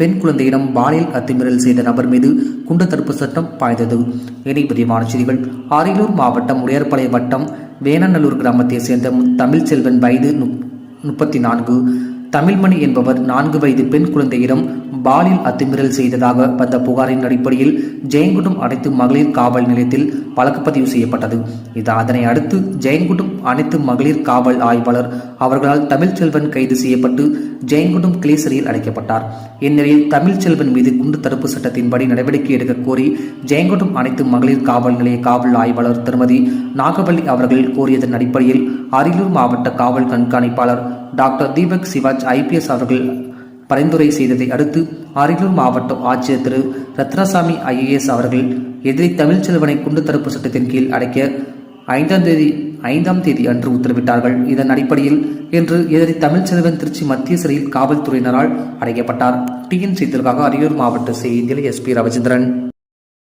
பெண் குழந்தையிடம் பாலியல் அத்துமீறல் செய்த நபர் மீது குண்டு தடுப்பு சட்டம் பாய்ந்தது. இனி விரிவான செய்திகள். அரியலூர் மாவட்டம் உடையார்பாளைய வட்டம் வேணநல்லூர் கிராமத்தைச் சேர்ந்த தமிழ் தமிழ்ச்செல்வன் வயது முப்பத்தி நான்கு. தமிழ்மணி என்பவர் நான்கு வயது பெண் குழந்தையிடம் பாலியல் அத்துமீறல் செய்ததாக வந்த புகாரின் அடிப்படையில் ஜெயங்குண்டம் அனைத்து மகளிர் காவல் நிலையத்தில் வழக்குப்பதிவு செய்யப்பட்டது. இது அதனை அடுத்து ஜெயங்குண்டம் அனைத்து மகளிர் காவல் ஆய்வாளர் அவர்களால் தமிழ்ச்செல்வன் கைது செய்யப்பட்டு ஜெயங்குண்டம் கிளை சிறையில் அடைக்கப்பட்டார். இந்நிலையில் தமிழ்ச்செல்வன் மீது குண்டு தடுப்பு சட்டத்தின்படி நடவடிக்கை எடுக்க கோரி ஜெயங்குண்டம் அனைத்து மகளிர் காவல் நிலைய காவல் ஆய்வாளர் திருமதி நாகவள்ளி அவர்கள் கோரியதன் அடிப்படையில் அரியலூர் மாவட்ட காவல் கண்காணிப்பாளர் டாக்டர் தீபக் சிவாஜ் ஐபிஎஸ் அவர்கள் பரிந்துரை செய்ததை அடுத்து அரியலூர் மாவட்டம் ஆட்சியர் திரு. ரத்னசாமி ஐஏஎஸ் அவர்கள் எதிரி தமிழ்ச்செல்வனை குண்டு தடுப்பு சட்டத்தின் கீழ் அடைக்க ஐந்தாம் தேதி ஐந்தாம் தேதி அன்று உத்தரவிட்டார்கள். இதன் அடிப்படையில் இன்று எதிரி தமிழ்ச்செல்வன் திருச்சி மத்திய சிறையில் காவல்துறையினரால் அடைக்கப்பட்டார். டிஎன் செய்திகளுக்காக அரியலூர் மாவட்ட செய்தியில் எஸ்பி ரவிச்சந்திரன்.